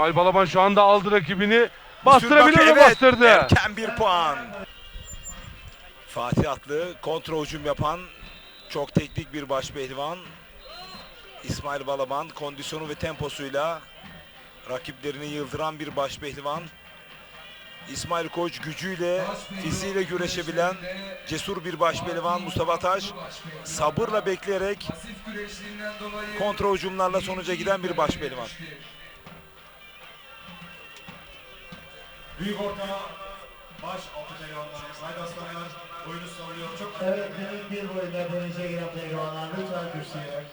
İsmail Balaban şu anda aldı rakibini. Bastırabilir mi? evet, Bastırdı. Erken bir puan. Fatih Atlı kontra hücum yapan çok teknik bir baş pehlivan. İsmail Balaban kondisyonu ve temposuyla rakiplerini yıldıran bir baş pehlivan. İsmail Koç gücüyle, fiziğiyle güreşebilen cesur bir baş pehlivan Mustafa Taş sabırla bekleyerek kontra hücumlarla sonuca giden bir baş Büyük orta baş altı pehlivanlar. Haydi aslanlar oyunu savuruyor. Çok Evet, demin bir boyunda dönüşe giren pehlivanlar lütfen kürsüye.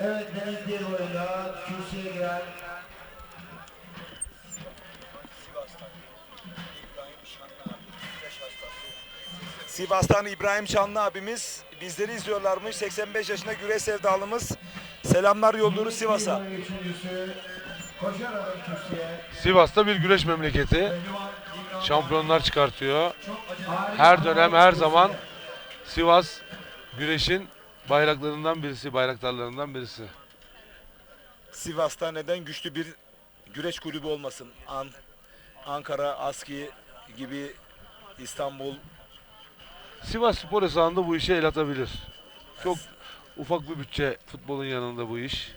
Evet, demin bir boyunda kürsüye giren Sivas'tan İbrahim Çanlı abimiz bizleri izliyorlarmış. 85 yaşında güreş sevdalımız. Selamlar yolluyoruz Sivas'a. Sivas'ta bir güreş memleketi. Şampiyonlar çıkartıyor. Her dönem her zaman Sivas güreşin bayraklarından birisi, bayraktarlarından birisi. Sivas'ta neden güçlü bir güreş kulübü olmasın? An Ankara, Aski gibi İstanbul. Sivas Spor sahanda bu işe el atabilir. Çok ufak bir bütçe futbolun yanında bu iş.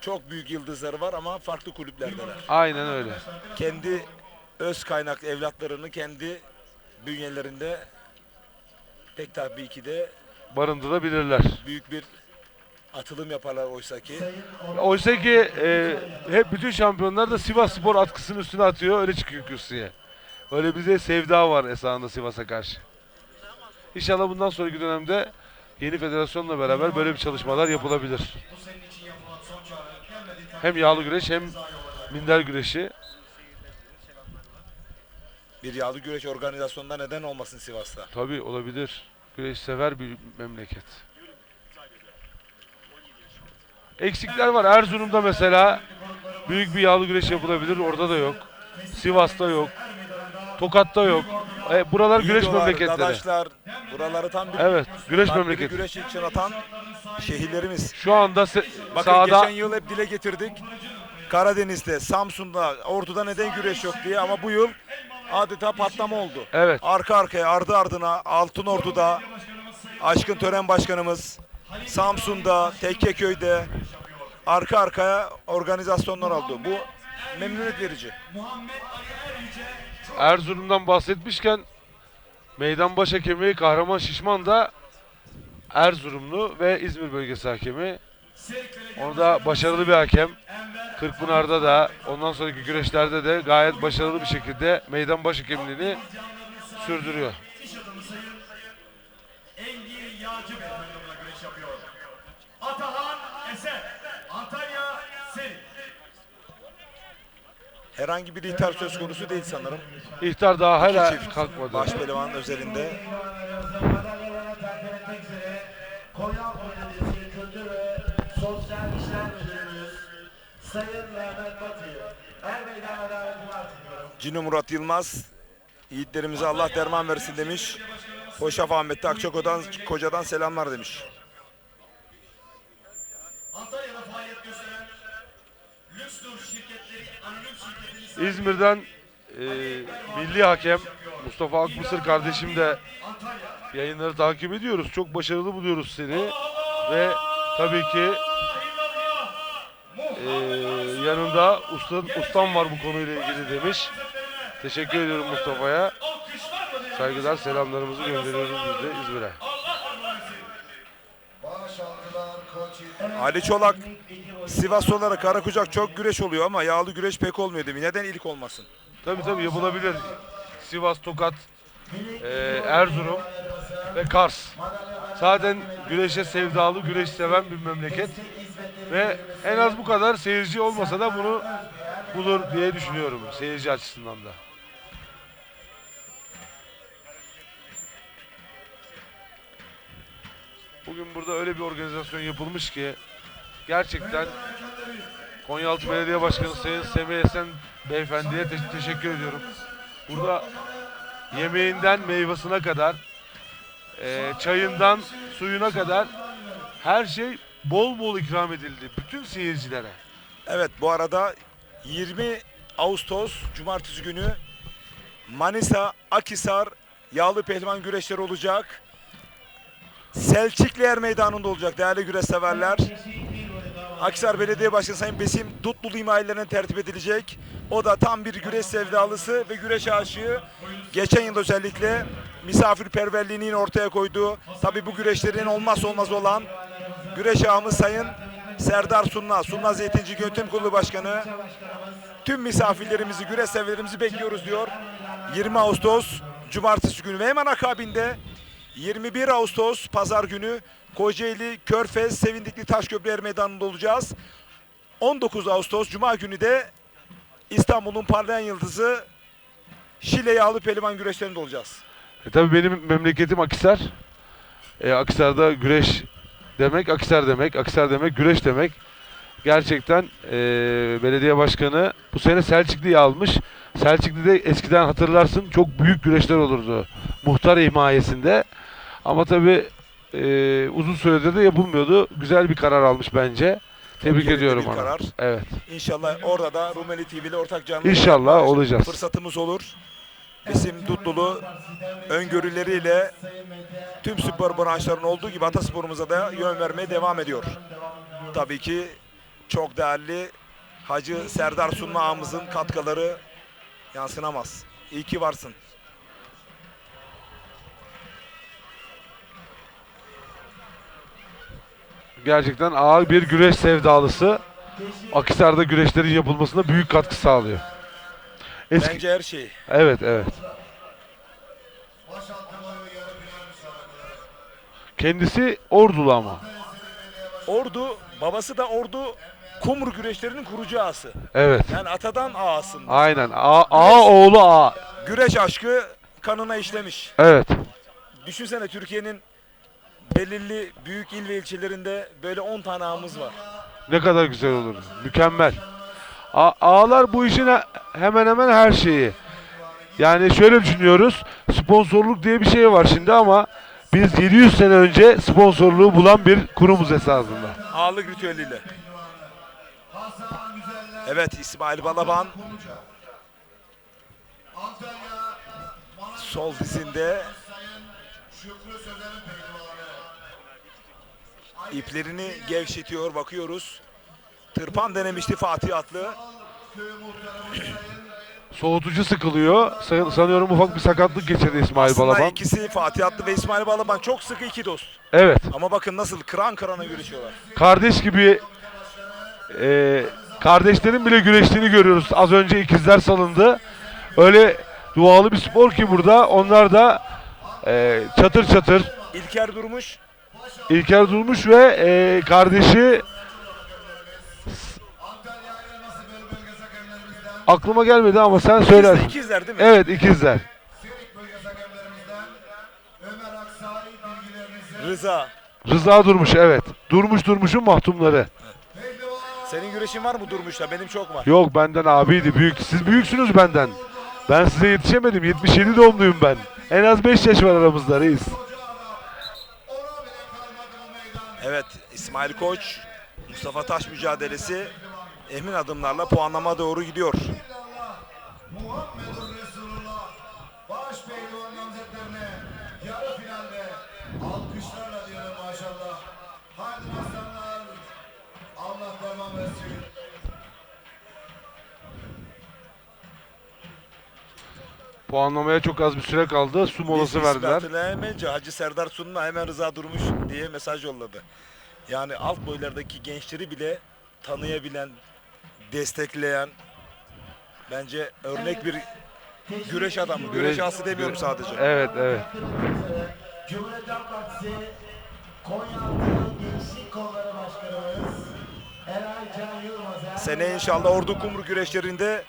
Çok büyük yıldızları var ama farklı kulüplerdeler. Aynen öyle. Kendi öz kaynak evlatlarını kendi bünyelerinde pek tabii ki de Barındırabilirler. büyük bir atılım yaparlar oysa ki. Oysa ki e, hep bütün şampiyonlar da Sivas Spor atkısının üstüne atıyor öyle çıkıyor kürsüye. Öyle bize sevda var esasında Sivas'a karşı. İnşallah bundan sonraki dönemde yeni federasyonla beraber böyle bir çalışmalar yapılabilir. Hem yağlı güreş hem minder güreşi. Bir yağlı güreş organizasyonunda neden olmasın Sivas'ta? Tabii olabilir. Güreş sever bir memleket. Eksikler var. Erzurum'da mesela büyük bir yağlı güreş yapılabilir. Orada da yok. Sivas'ta yok. Tokat'ta yok. E, buralar güreş memleketleri. Dadaşlar, buraları tam bir Evet, güreş farklı bir memleketi. güreş için atan şehirlerimiz. Şu anda se- Bakın sahada geçen yıl hep dile getirdik. Karadeniz'de, Samsun'da, Ordu'da neden güreş yok diye ama bu yıl adeta patlama oldu. evet Arka arkaya, ardı ardına Altın Ordu'da, Aşkın Tören Başkanımız, Samsun'da, Tekkeköy'de arka arkaya organizasyonlar oldu. Bu memnuniyet verici. Erzurum'dan bahsetmişken meydan baş hakemi Kahraman Şişman da Erzurumlu ve İzmir bölgesi hakemi. Orada başarılı bir hakem. Kırkpınar'da da ondan sonraki güreşlerde de gayet başarılı bir şekilde meydan baş hakemliğini sürdürüyor. Herhangi bir ithal söz konusu değil sanırım. İhtar daha hala Çift kalkmadı. Davetini arz ediyorum. Cino Murat Yılmaz yiğitlerimize Allah derman versin demiş. Hoşaf Ahmet'te Akçakoca'dan kocadan selamlar demiş. İzmir'den e, milli hakem Mustafa Akmısır kardeşim de yayınları takip ediyoruz. Çok başarılı buluyoruz seni. Ve tabii ki e, yanında ustan, ustam var bu konuyla ilgili demiş. Teşekkür ediyorum Mustafa'ya. Saygılar selamlarımızı gönderiyoruz biz de İzmir'e. Ali Çolak Sivas olarak Karakucak çok güreş oluyor ama yağlı güreş pek olmuyor demiş. Neden ilk olmasın? Tabii tabii yapılabilir. Sivas, Tokat, e, Erzurum ve Kars. Zaten güreşe sevdalı, güreş seven bir memleket. Ve en az bu kadar seyirci olmasa da bunu bulur diye düşünüyorum seyirci açısından da. Bugün burada öyle bir organizasyon yapılmış ki gerçekten Konyaaltı Belediye Başkanı Sayın Semih Esen Beyefendi'ye te- teşekkür ediyorum. Burada yemeğinden meyvasına kadar, e, çayından suyuna kadar her şey bol bol ikram edildi bütün seyircilere. Evet bu arada 20 Ağustos Cumartesi günü Manisa Akisar yağlı pehlivan güreşleri olacak. Selçukluer Meydanı'nda olacak değerli güreş severler. Akisar Belediye Başkanı Sayın Besim Dutlulu himayelerine tertip edilecek. O da tam bir güreş sevdalısı ve güreş aşığı. Geçen yıl özellikle misafirperverliğini ortaya koydu. Tabi bu güreşlerin olmazsa olmaz olan güreş ağamız Sayın Serdar Sunna, Sunna Zeytinci Yönetim Kurulu Başkanı. Tüm misafirlerimizi, güreş severlerimizi bekliyoruz diyor. 20 Ağustos Cumartesi günü ve hemen akabinde 21 Ağustos Pazar günü Kocaeli, Körfez, Sevindikli Taşköprüler Meydanı'nda olacağız. 19 Ağustos Cuma günü de İstanbul'un parlayan yıldızı Şile Yağlı Pelivan güreşlerinde olacağız. E tabii benim memleketim Akisar. E, Akisar'da güreş demek, Akisar demek, Akisar demek, güreş demek. Gerçekten e, belediye başkanı bu sene Selçuklu'yu almış. Selçuklu'da eskiden hatırlarsın çok büyük güreşler olurdu. Muhtar himayesinde. Ama tabii e, uzun süredir de yapılmıyordu. Güzel bir karar almış bence. Tebrik yerinde ediyorum bir ona. karar. Evet. İnşallah orada da Rumeli TV ile ortak canlı İnşallah olacağız. fırsatımız olur. Bizim Dutlulu öngörüleriyle tüm spor branşlarının olduğu gibi atasporumuza da yön vermeye devam ediyor. Tabii ki çok değerli Hacı Serdar Sunma ağamızın katkıları yansınamaz. İyi ki varsın. Gerçekten ağır bir güreş sevdalısı. Akisar'da güreşlerin yapılmasına büyük katkı sağlıyor. Eski, Bence her şey. Evet evet. Kendisi Ordulu ama. Ordu, babası da Ordu kumru güreşlerinin kurucu ağası. Evet. Yani atadan ağasında. Aynen. A, A oğlu A. Güreş aşkı kanına işlemiş. Evet. Düşünsene Türkiye'nin belirli büyük il ve ilçelerinde böyle 10 tane ağamız var. Ne kadar güzel olur. Mükemmel. A, ağlar bu işin he- hemen hemen her şeyi. Yani şöyle düşünüyoruz. Sponsorluk diye bir şey var şimdi ama biz 700 sene önce sponsorluğu bulan bir kurumuz esasında. Ağırlık ritüeliyle. Evet İsmail Balaban sol dizinde. İplerini gevşetiyor bakıyoruz. Tırpan denemişti Fatih Atlı. Soğutucu sıkılıyor. San- Sanıyorum ufak bir sakatlık geçirdi İsmail Aslında Balaban. ikisi Fatih Atlı ve İsmail Balaban çok sıkı iki dost. Evet. Ama bakın nasıl kıran kırana görüşüyorlar. kardeş gibi e, kardeşlerin bile güreştiğini görüyoruz. Az önce ikizler salındı. Öyle dualı bir spor ki burada. Onlar da e, çatır çatır. İlker Durmuş İlker Durmuş ve e, kardeşi aklıma gelmedi ama sen söylersin. ikizler değil mi? Evet ikizler. Rıza. Rıza Durmuş evet. Durmuş Durmuş'un mahtumları. Senin güreşin var mı Durmuş'la? Benim çok var. Yok benden abiydi büyük. Siz büyüksünüz benden. Ben size yetişemedim. 77 doğumluyum ben. En az 5 yaş var aramızda reis. ona bile kalmadı o meydan. Evet İsmail Koç Mustafa Taş mücadelesi emin adımlarla puanlama doğru gidiyor. Alkışlarla diyelim maşallah. Haydi aslanlar Allah devam etsin. Puanlamaya çok az bir süre kaldı. Su molası verdiler. hatırlayamayınca Hacı Serdar Sunma hemen Rıza Durmuş diye mesaj yolladı. Yani alt boylardaki gençleri bile tanıyabilen, destekleyen bence örnek bir güreş adamı. Güreş Güreş- ağası demiyorum sadece. Evet evet. Cumhuriyet Partisi Gençlik Kolları Başkanımız Eray Can Yılmaz. Sene inşallah Ordu Kumru güreşlerinde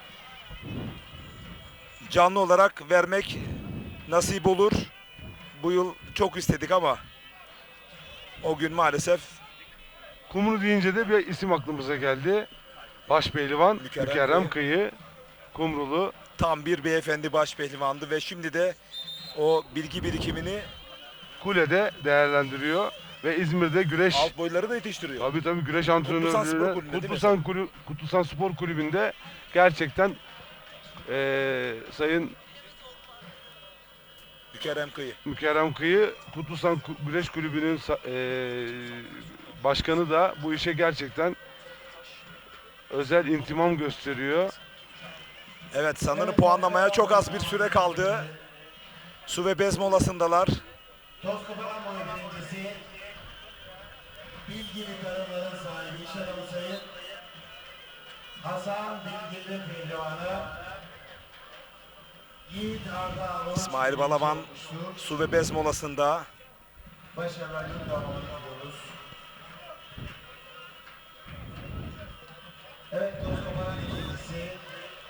canlı olarak vermek nasip olur. Bu yıl çok istedik ama o gün maalesef Kumru deyince de bir isim aklımıza geldi. Başpehlivan Mükerrem Mükerrem, Kıyı. Kumrulu Tam bir beyefendi baş pehlivandı ve şimdi de o bilgi birikimini Kule'de değerlendiriyor ve İzmir'de güreş alt boyları da yetiştiriyor. Tabii tabii güreş Kutlusan Spor Kulübü'nde Kulü, Kutlusan Spor Kulübü'nde gerçekten eee Sayın Mükerrem Kıyı. Mükerrem Kıyı Kutlusan Ku- Güreş Kulübü'nün eee, başkanı da bu işe gerçekten özel intimam gösteriyor. Evet sanırım puanlamaya çok az bir süre kaldı. Su ve bez molasındalar. Toz koparan boyu birincisi. Bilgili karınların sahibi iş adamı sayın Hasan Bilgili Pehlivanı. İsmail Balaban su ve bez molasında. Evet.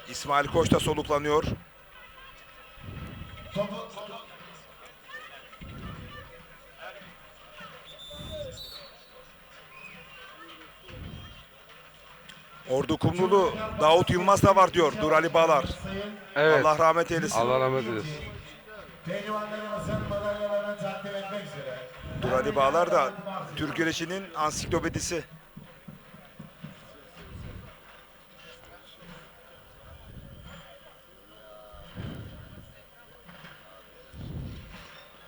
İsmail Koç da soluklanıyor. Topu, Ordu Kumrulu Davut Yılmaz da var diyor Durali Bağlar. Evet. Allah rahmet eylesin. Allah rahmet eylesin. Durali Bağlar da Türk güreşinin ansiklopedisi.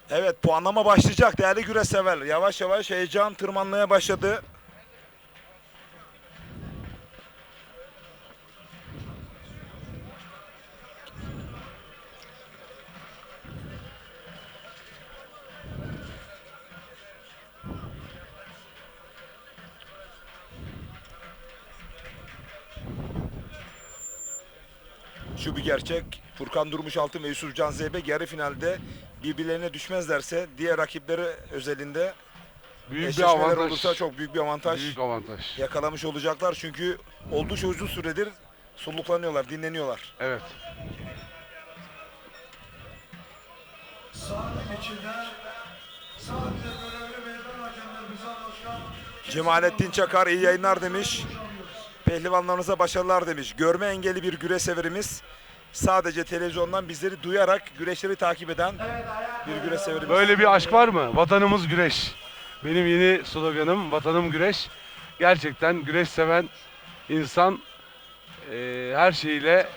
Evet puanlama başlayacak değerli güreş severler. Yavaş yavaş heyecan tırmanmaya başladı. Şu bir gerçek. Furkan Durmuş Altın ve Yusuf Can Zeybek yarı finalde birbirlerine düşmezlerse diğer rakipleri özelinde Büyük bir avantaj. olursa çok büyük bir avantaj Büyük avantaj. yakalamış olacaklar. Çünkü oldukça uzun süredir soluklanıyorlar, dinleniyorlar. Evet. Cemalettin Çakar iyi yayınlar demiş. Pehlivanlarınıza başarılar demiş. Görme engelli bir güreş severimiz. Sadece televizyondan bizleri duyarak güreşleri takip eden bir güreş severimiz. Böyle bir aşk var mı? Vatanımız güreş. Benim yeni sloganım vatanım güreş. Gerçekten güreş seven insan eee, her şeyiyle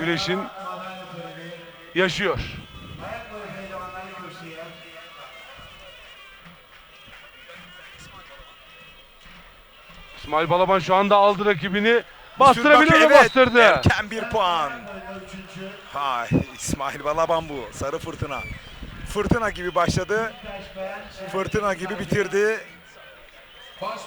güreşin yaşıyor. İsmail Balaban şu anda aldı rakibini. Bastırabilir mi? evet, Bastırdı. Erken bir puan. Hay İsmail Balaban bu. Sarı fırtına. Fırtına gibi başladı. Fırtına gibi bitirdi.